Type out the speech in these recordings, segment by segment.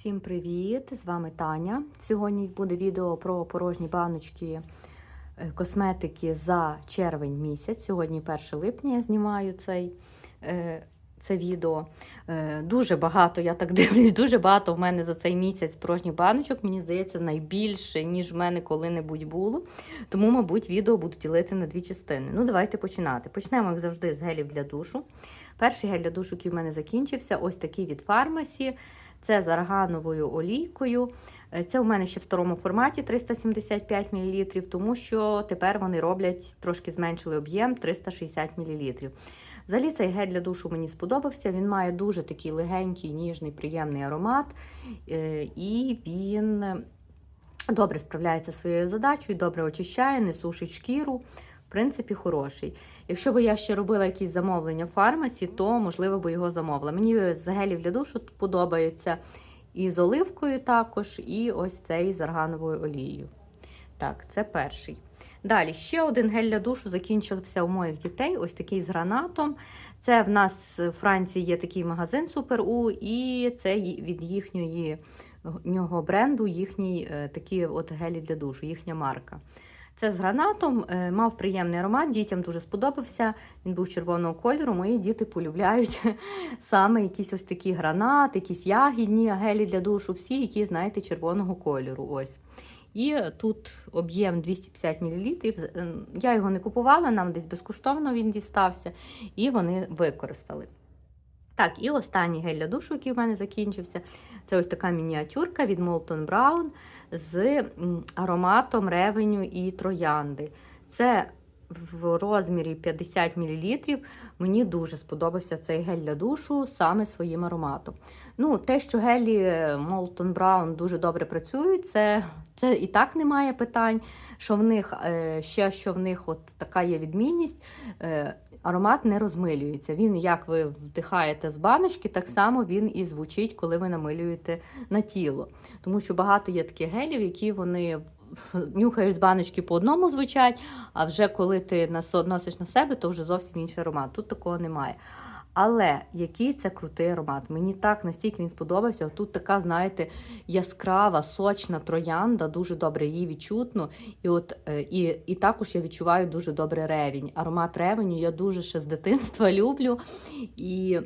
Всім привіт! З вами Таня. Сьогодні буде відео про порожні баночки е, косметики за червень місяць. Сьогодні 1 липня я знімаю цей, е, це відео. Е, Дуже багато, я так дивлюсь, дуже багато в мене за цей місяць порожніх баночок. Мені здається, найбільше, ніж в мене коли-небудь було. Тому, мабуть, відео буду ділити на дві частини. Ну, давайте починати. Почнемо, як завжди, з гелів для душу. Перший гель для душу, який в мене закінчився, ось такий від фармасі. Це з аргановою олійкою. Е, Це у мене ще в старому форматі 375 мл, тому що тепер вони роблять трошки зменшили об'єм 360 мл. Взагалі цей гель для душу мені сподобався. Він має дуже такий легенький, ніжний, приємний аромат, е, і він добре справляється зі своєю задачею, добре очищає, не сушить шкіру. В принципі, хороший. Якщо б я ще робила якісь замовлення в фармасі, то можливо би його замовила. Мені з гелів для душу подобається і з оливкою також, і ось цей з аргановою олією. Так, це перший. Далі ще один гель для душу закінчився у моїх дітей. Ось такий з гранатом. Це в нас в Франції є такий магазин Супер У, і це від їхньої бренду, їхній е, такі от гелі для душу, їхня марка. Це з гранатом, е, мав приємний аромат, дітям дуже сподобався. Він був червоного кольору. Мої діти полюбляють саме якісь ось такі гранати, якісь ягідні гелі для душу, всі, які, знаєте, червоного кольору. Ось. І тут об'єм 250 мл. Я його не купувала, нам десь безкоштовно він дістався, і вони використали. Так, і останній гель для душу, який в мене закінчився, це ось така мініатюрка від Molton Brown з ароматом ревеню і троянди. Це в розмірі 50 мл. Мені дуже сподобався цей гель для душу саме своїм ароматом. Ну, Те, що гелі Molton Brown дуже добре працюють, це це і так немає питань. Що в них ще що в них от така є відмінність. Аромат не розмилюється. Він, як ви вдихаєте з баночки, так само він і звучить, коли ви намилюєте на тіло. Тому що багато є таких гелів, які вони нюхаєш з баночки по одному звучать, а вже коли ти носиш на себе, то вже зовсім інший аромат. Тут такого немає. Але який це крутий аромат. Мені так настільки він сподобався. Тут така, знаєте, яскрава, сочна троянда, дуже добре її відчутно. І от і, і також я відчуваю дуже добре ревінь. Аромат ревеню я дуже ще з дитинства люблю. І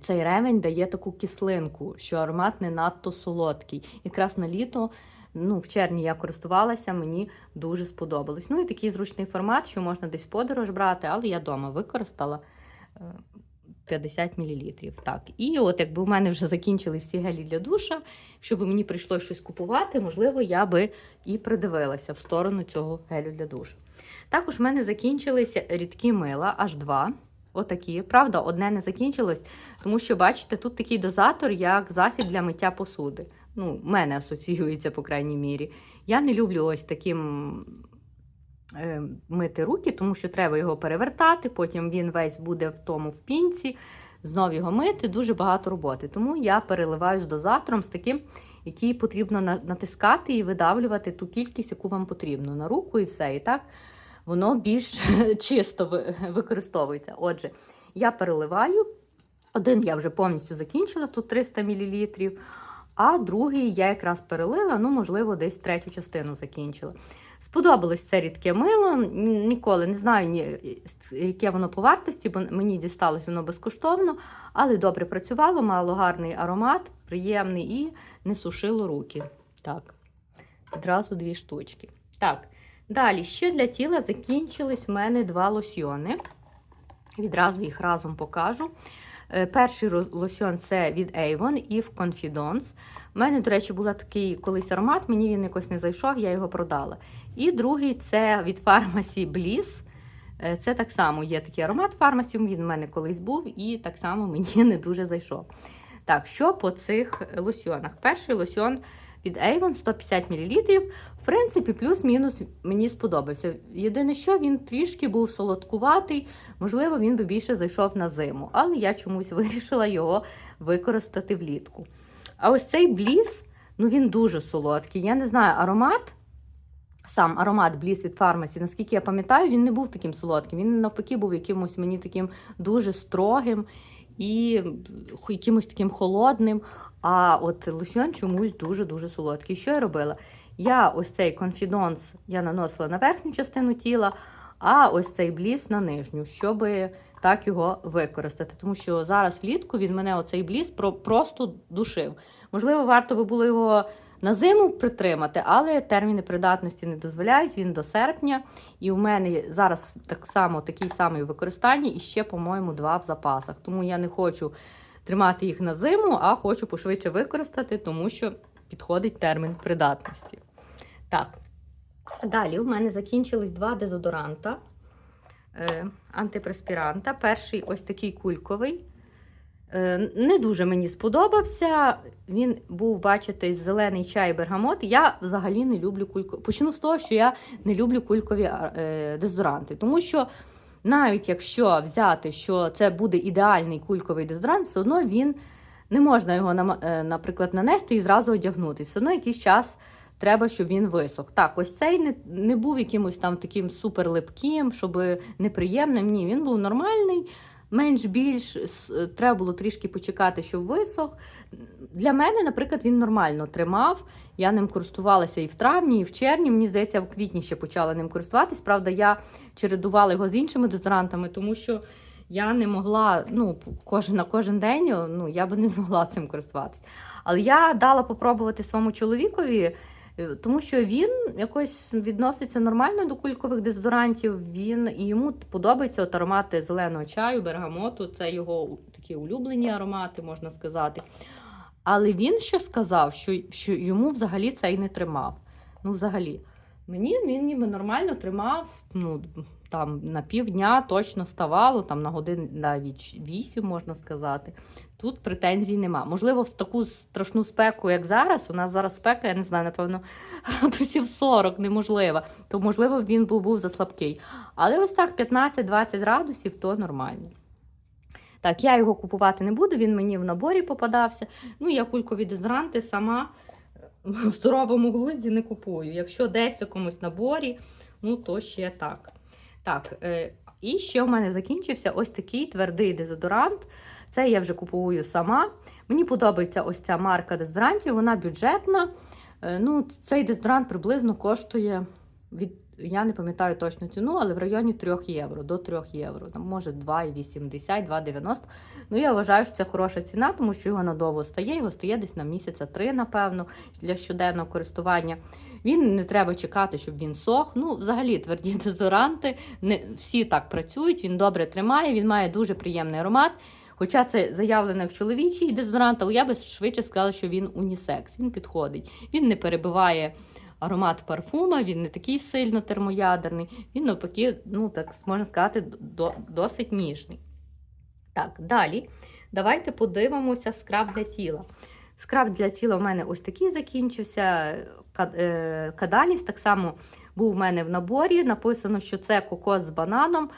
цей ревень дає таку кислинку, що аромат не надто солодкий. Якраз на літо. Ну, В червні я користувалася, мені дуже сподобалось. Ну і такий зручний формат, що можна десь подорож брати, але я вдома використала 50 мл. Так. І от якби в мене вже закінчились всі гелі для душа, щоб мені прийшлося щось купувати, можливо, я би і придивилася в сторону цього гелю для душу. Також в мене закінчилися рідкі мила, аж два. Отакі. Правда, одне не закінчилось, тому що, бачите, тут такий дозатор, як засіб для миття посуди. Ну, мене асоціюється, по крайній мірі. Я не люблю ось таким мити руки, тому що треба його перевертати, потім він весь буде в тому в пінці, знов його мити, дуже багато роботи. Тому я переливаю з дозатором, з таким, який потрібно натискати і видавлювати ту кількість, яку вам потрібно на руку і все. І так воно більш чисто використовується. Отже, я переливаю. Один я вже повністю закінчила, тут 300 мл. А другий я якраз перелила, ну, можливо, десь третю частину закінчила. Сподобалось це рідке мило. Ніколи не знаю, яке воно по вартості, бо мені дісталось воно безкоштовно, але добре працювало, мало гарний аромат, приємний і не сушило руки. Так, відразу дві штучки. Так, далі ще для тіла закінчились в мене два лосьйони. Відразу їх разом покажу. Перший лосьон це від Avon Eve Confidence. У мене, до речі, був такий колись аромат, мені він якось не зайшов, я його продала. І другий це від Pharmacy Bliss. Це так само є такий аромат Pharmacy, він в мене колись був, і так само мені не дуже зайшов. Так, що по цих лосьонах? Перший лосьон від Avon 150 мл. В принципі, плюс-мінус мені сподобався. Єдине, що він трішки був солодкуватий, можливо, він би більше зайшов на зиму, але я чомусь вирішила його використати влітку. А ось цей бліс, ну він дуже солодкий. Я не знаю, аромат. Сам аромат Бліс від фармасі, наскільки я пам'ятаю, він не був таким солодким. Він навпаки був якимось мені таким дуже строгим і якимось таким холодним. А от лосьон чомусь дуже-дуже солодкий. Що я робила? Я ось цей конфідонс я наносила на верхню частину тіла, а ось цей бліс на нижню, щоб так його використати. Тому що зараз влітку він мене оцей бліс просто душив. Можливо, варто би було його на зиму притримати, але терміни придатності не дозволяють. Він до серпня. І у мене зараз так само такий самий у використанні, і ще, по-моєму, два в запасах. Тому я не хочу тримати їх на зиму, а хочу пошвидше використати, тому що підходить термін придатності. Так. Далі у мене закінчились два дезодоранта е, антипреспіранта. Перший ось такий кульковий. Е, Не дуже мені сподобався. Він був, бачите, зелений чай бергамот. Я взагалі не люблю кулькові. Почну з того, що я не люблю кулькові е, дезодоранти. Тому що навіть якщо взяти, що це буде ідеальний кульковий дезодорант, все одно він не можна його, е, наприклад, нанести і зразу одягнути. Все одно якийсь час треба, щоб він висох. Так, ось цей не, не був якимось там таким супер липким, щоб неприємним. Ні, він був нормальний, менш-більш треба було трішки почекати, щоб висох. Для мене, наприклад, він нормально тримав. Я ним користувалася і в травні, і в червні. Мені здається, в квітні ще почала ним користуватись. Правда, я чередувала його з іншими дезодорантами, тому що я не могла ну, кожен, на кожен день ну, я би не змогла цим користуватись. Але я дала попробувати своєму чоловікові, е, тому що він якось відноситься нормально до кулькових дезодорантів. Він і йому подобається от аромати зеленого чаю, бергамоту. Це його такі улюблені аромати, можна сказати. Але він що сказав, що, що йому взагалі цей не тримав. Ну, взагалі. Мені він ніби нормально тримав. Ну, там на півдня точно ставало, там на годин навіть 8, можна сказати. Тут претензій нема. Можливо, в таку страшну спеку, як зараз, у нас зараз спека, я не знаю, напевно, градусів 40 неможливо, то можливо він був, був заслабкий. Але ось так 15-20 градусів то нормально. Так, я його купувати не буду, він мені в наборі попадався. Ну, я кулькові дезодоранти сама в здоровому глузді не купую. Якщо десь в якомусь наборі, ну то ще так. Так, е, і ще в мене закінчився ось такий твердий дезодорант. Це я вже купую сама. Мені подобається ось ця марка дезодорантів, вона бюджетна. Е, ну, цей дезодорант приблизно коштує від. Я не пам'ятаю точну ціну, але в районі 3 євро до 3 євро. Там може 2,80, 2,90. Ну, я вважаю, що це хороша ціна, тому що його надовго стає. Його стає десь на місяця три, напевно, для щоденного користування. Він не треба чекати, щоб він сох. Ну, взагалі, тверді дезодоранти не всі так працюють. Він добре тримає, він має дуже приємний аромат. Хоча це заявлено як чоловічий дезодорант, але я би швидше сказала, що він унісекс, він підходить. Він не перебиває аромат парфума, він не такий сильно термоядерний, він навпаки, ну так можна сказати, до, досить ніжний. Так, далі давайте подивимося скраб для тіла. Скраб для тіла в мене ось такий закінчився. Е, Кадаліс так само був в мене в наборі. Написано, що це кокос з бананом.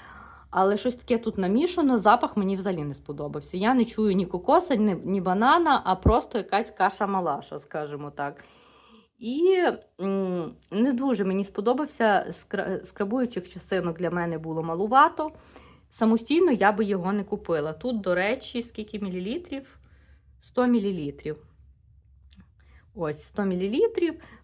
Але щось таке тут намішано, запах мені взагалі не сподобався. Я не чую ні кокоса, ні, ні банана, а просто якась каша-малаша, скажімо так. І не дуже мені сподобався скрабуючих частинок для мене було малувато. Самостійно я би його не купила. Тут, до речі, скільки мілілітрів? 100 мілілітрів. Ось 100 мл.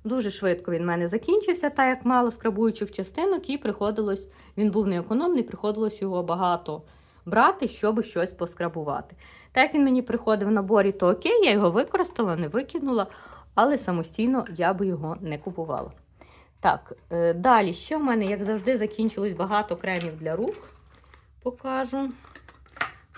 Дуже швидко він в мене закінчився, так як мало скрабуючих частинок, і приходилось, він був неекономний, приходилось його багато брати, щоб щось поскрабувати. Так як він мені приходив в наборі, то окей, я його використала, не викинула, але самостійно я би його не купувала. Так, е, далі, що в мене, як завжди, закінчилось багато кремів для рук. Покажу.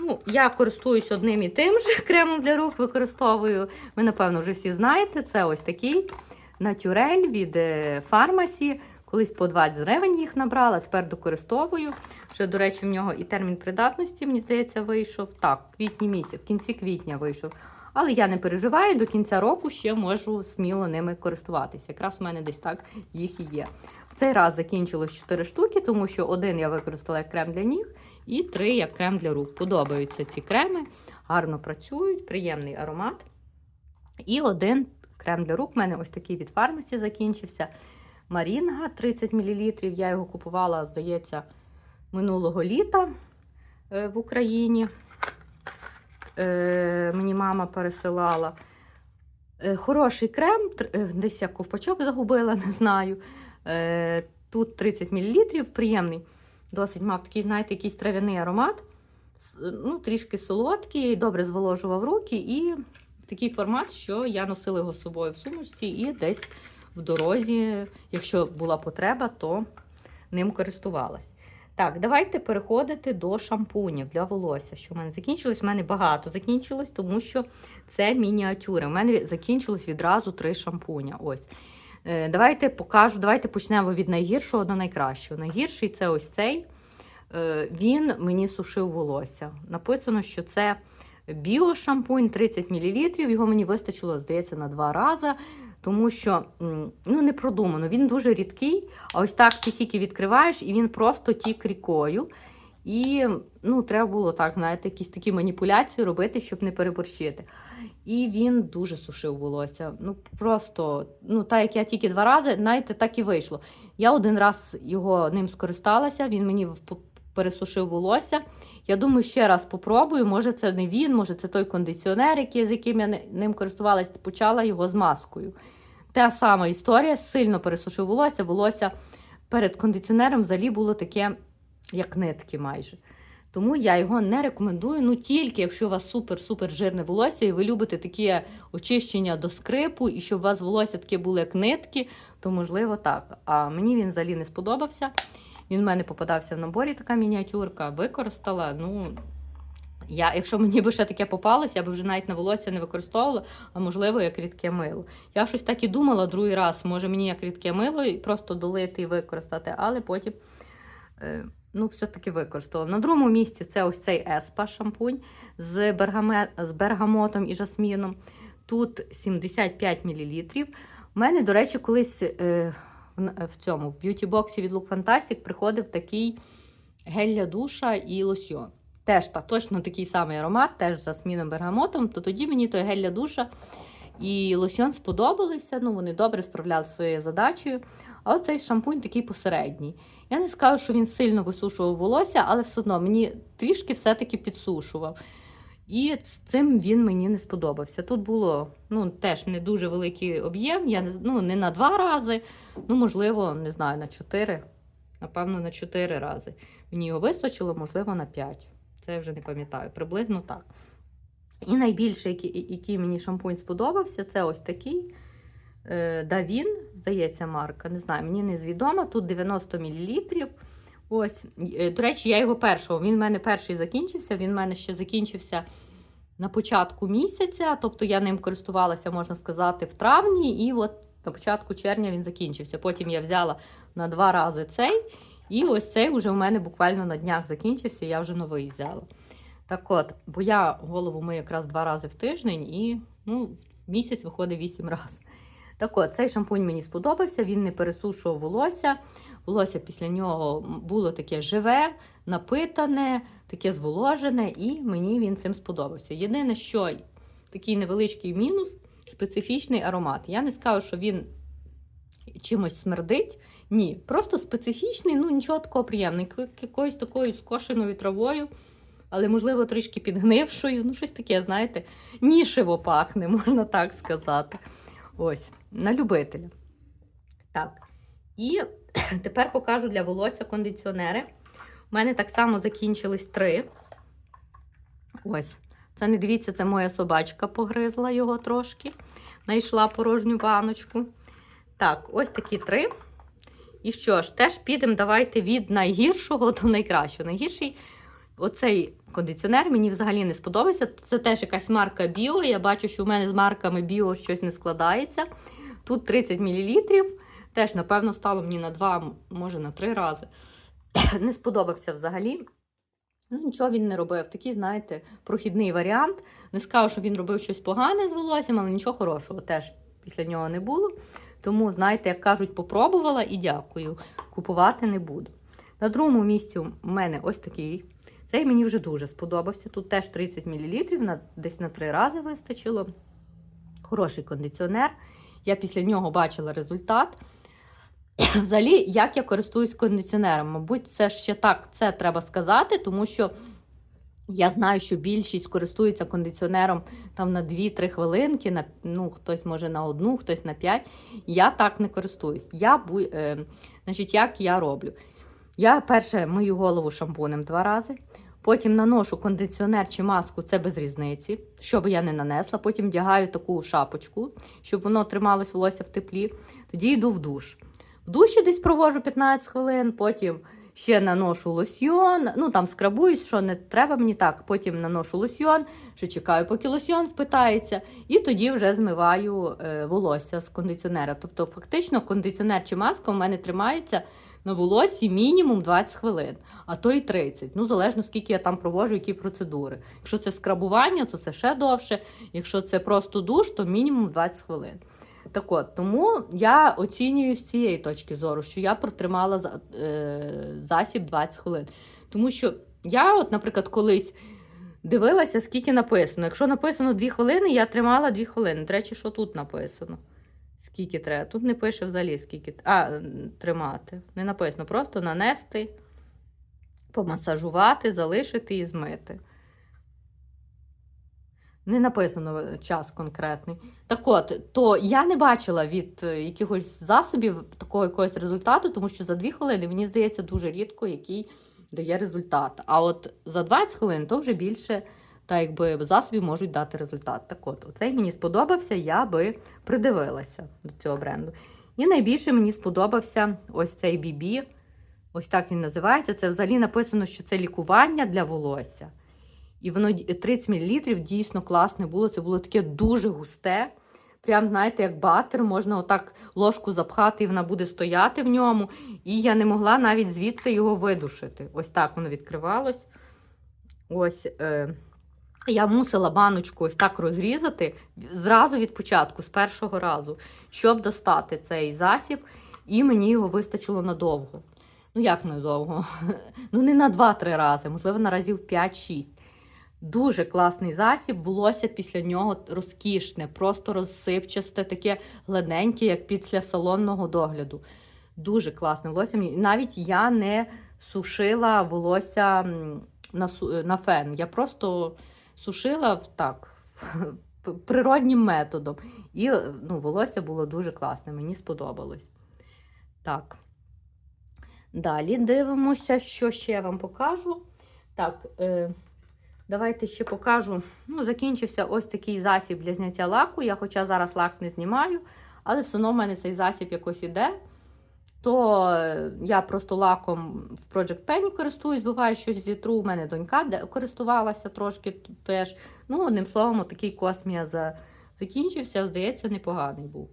Ну, я користуюсь одним і тим же кремом для рук, використовую. Ви, напевно, вже всі знаєте. Це ось такий натюрель від е, фармасі. Колись по 20 гривень їх набрала, тепер докористовую. Вже, до речі, в нього і термін придатності, мені здається, вийшов. Так, квітні місяць, в кінці квітня вийшов. Але я не переживаю, до кінця року ще можу сміло ними користуватися. Якраз в мене десь так їх і є. В цей раз закінчилось 4 штуки, тому що один я використала як крем для ніг, і три як крем для рук. Подобаються ці креми, гарно працюють, приємний аромат. І один крем для рук. У мене ось такий від фармасі закінчився. Марінга 30 мл. Я його купувала, здається, минулого літа е, в Україні. Е, Мені мама пересилала. Е, Хороший крем, десь я ковпачок загубила, не знаю. Тут 30 мл, приємний. Досить мав такий, знаєте, якийсь трав'яний аромат. Ну, трішки солодкий, добре зволожував руки і такий формат, що я носила його з собою в сумочці і десь в дорозі, якщо була потреба, то ним користувалась. Так, давайте переходити до шампунів для волосся. Що в мене закінчилось? У мене багато закінчилось, тому що це мініатюри. У мене закінчилось відразу три шампуня. Ось. Е, Давайте покажу, давайте почнемо від найгіршого до найкращого. Найгірший це ось цей. Е, Він мені сушив волосся. Написано, що це біошампунь 30 мл. Його мені вистачило, здається, на два рази. Тому що ну, не продумано, він дуже рідкий, а ось так ти тільки відкриваєш, і він просто тік рікою. І ну, треба було так, знаєте, якісь такі маніпуляції робити, щоб не переборщити. І він дуже сушив волосся. Ну просто, ну так як я тільки два рази, знаєте, так і вийшло. Я один раз його ним скористалася, він мені пересушив волосся. Я думаю, ще раз попробую. Може, це не він, може, це той кондиціонер, який, з яким я ним користувалась, почала його з маскою. Та сама історія, сильно пересушив волосся. Волосся перед кондиціонером взагалі було таке, як нитки майже. Тому я його не рекомендую. Ну тільки якщо у вас супер-супер жирне волосся, і ви любите такі очищення до скрипу, і щоб у вас волосся таке було як нитки, то можливо так. А мені він взагалі не сподобався. Він в мене попадався в наборі, така мініатюрка, використала. Ну, я, якщо мені би ще таке попалося, я б вже навіть на волосся не використовувала, а можливо, як рідке мило. Я щось так і думала другий раз, може мені як рідке мило просто долити і використати, але потім е, ну, все-таки використала. На другому місці це ось цей Еспа шампунь з, бергаме, з бергамотом і жасміном. Тут 75 мл. У мене, до речі, колись е, в, цьому в б'юті-боксі від Look Fantastic приходив такий гель для душа і лосьйон. Теж та, точно такий самий аромат, теж з жасміном бергамотом. То тоді мені той гель для душа і лосьйон сподобалися. Ну, вони добре справлялися своєю задачею. А оцей шампунь такий посередній. Я не скажу, що він сильно висушував волосся, але все одно мені трішки все-таки підсушував. І цим він мені не сподобався. Тут було ну, теж не дуже великий об'єм, я не, ну, не на два рази, ну, можливо, не знаю, на чотири. Напевно, на чотири рази. Мені його вистачило, можливо, на п'ять. Це я вже не пам'ятаю, приблизно так. І найбільше, який, який мені шампунь сподобався, це ось такий Давін, здається, марка. Не знаю, мені не звідома. Тут 90 мл. Ось, е, до речі, я його першого. Він в мене перший закінчився. Він в мене ще закінчився на початку місяця. Тобто я ним користувалася, можна сказати, в травні, і от на початку червня він закінчився. Потім я взяла на два рази цей. І ось цей вже в мене буквально на днях закінчився, я вже новий взяла. Так от, бо я голову мию якраз два рази в тиждень, і ну, місяць виходить вісім разів. Так от, цей шампунь мені сподобався, він не пересушував волосся. Волосся після нього було таке живе, напитане, таке зволожене, і мені він цим сподобався. Єдине, що такий невеличкий мінус специфічний аромат. Я не скажу, що він чимось смердить. Ні, просто специфічний, ну нічого такого приємного. Якоюсь такою скошеною травою, але, можливо, трішки підгнившою. Ну, щось таке, знаєте, нішево пахне, можна так сказати. Ось, на любителя. Так. І тепер покажу для волосся кондиціонери. У мене так само закінчились три. Ось. Це не дивіться, це моя собачка погризла його трошки. Знайшла порожню баночку. Так, ось такі три. І що ж, теж підемо, давайте від найгіршого до найкращого. Найгірший оцей кондиціонер мені взагалі не сподобався. Це теж якась марка Біо. Я бачу, що в мене з марками Біо щось не складається. Тут 30 мл. Теж, напевно, стало мені на два, може на три рази. Не сподобався взагалі. Ну, нічого він не робив. Такий, знаєте, прохідний варіант. Не скажу, що він робив щось погане з волоссям, але нічого хорошого теж після нього не було. Тому, знаєте, як кажуть, попробувала і дякую. Купувати не буду. На другому місці у мене ось такий. Цей мені вже дуже сподобався. Тут теж 30 мл, на, десь на три рази вистачило. Хороший кондиціонер. Я після нього бачила результат. Взагалі, як я користуюсь кондиціонером? Мабуть, це ще так це треба сказати, тому що Я знаю, що більшість користується кондиціонером там на 2-3 хвилинки, на, ну, хтось може на одну, хтось на 5. Я так не користуюсь. Я, е, значить, як я роблю? Я перше мию голову шампунем два рази. Потім наношу кондиціонер чи маску, це без різниці, щоб я не нанесла. Потім вдягаю таку шапочку, щоб воно трималось волосся в теплі. Тоді йду в душ. В душі десь провожу 15 хвилин, потім ще наношу лосьйон. Ну там скрабуюсь, що не треба мені так. Потім наношу лосьйон, ще чекаю, поки лосьйон впитається, і тоді вже змиваю е, волосся з кондиціонера. Тобто, фактично, кондиціонер чи маска у мене тримається на волоссі мінімум 20 хвилин, а то й 30. Ну, залежно скільки я там проводжу, які процедури. Якщо це скрабування, то це ще довше. Якщо це просто душ, то мінімум 20 хвилин. Так от, тому я оцінюю з цієї точки зору, що я протримала е, засіб 20 хвилин. Тому що я, от, наприклад, колись дивилася, скільки написано. Якщо написано 2 хвилини, я тримала 2 хвилини. До речі, що тут написано? Скільки треба? Тут не пише взагалі, скільки. А, тримати. Не написано. Просто нанести, помасажувати, залишити і змити. Не написано е, час конкретний. Так от, то я не бачила від е, якихось засобів такого якогось результату, тому що за 2 хвилини, мені здається, дуже рідко який дає результат. А от за 20 хвилин то вже більше та якби засобів можуть дати результат. Так от, оцей мені сподобався, я би придивилася до цього бренду. І найбільше мені сподобався ось цей BB. Ось так він називається. Це взагалі написано, що це лікування для волосся. І воно 30 мл дійсно класне було. Це було таке дуже густе. Прям, знаєте, як батер, можна отак ложку запхати, і вона буде стояти в ньому. І я не могла навіть звідси його видушити. Ось так воно відкривалось. Ось е, я мусила баночку ось так розрізати зразу від початку, з першого разу, щоб достати цей засіб, і мені його вистачило надовго. Ну, як надовго? Ну, не на 2-3 рази, можливо, на разів 5-6. Дуже класний засіб, волосся після нього розкішне, просто розсипчасте, таке гладеньке, як після салонного догляду. Дуже класне волосся. Навіть я не сушила волосся на, фен. Я просто сушила так, природнім методом. І ну, волосся було дуже класне, мені сподобалось. Так. Далі дивимося, що ще я вам покажу. Так, е, давайте ще покажу. Ну, закінчився ось такий засіб для зняття лаку. Я хоча зараз лак не знімаю, але все одно в мене цей засіб якось іде. То е, я просто лаком в Project Penny користуюсь, буває щось зітру. У мене донька користувалася трошки теж. Ну, одним словом, такий космія за... закінчився, здається, непоганий був.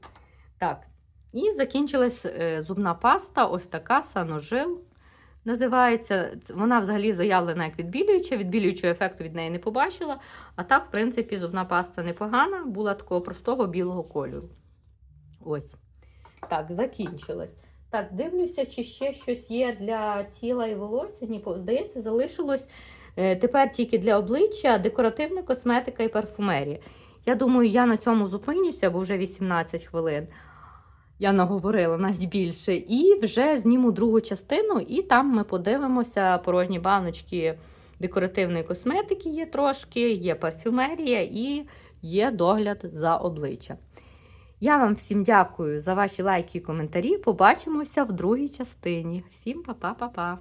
Так, і закінчилась е, зубна паста, ось така саножил. Називається, вона взагалі заявлена як відбілююча, відбілюючого ефекту від неї не побачила. А так, в принципі, зубна паста непогана, була такого простого білого кольору. Ось. Так, закінчилась. Так, дивлюся, чи ще щось є для тіла і волосся. Ні, здається, залишилось е, тепер тільки для обличчя декоративна косметика і парфумерія. Я думаю, я на цьому зупинюся, бо вже 18 хвилин. Я наговорила навіть більше. І вже зніму другу частину, і там ми подивимося порожні баночки декоративної косметики є трошки, є парфюмерія і є догляд за обличчя. Я вам всім дякую за ваші лайки і коментарі. Побачимося в другій частині. Всім па-па-па-па!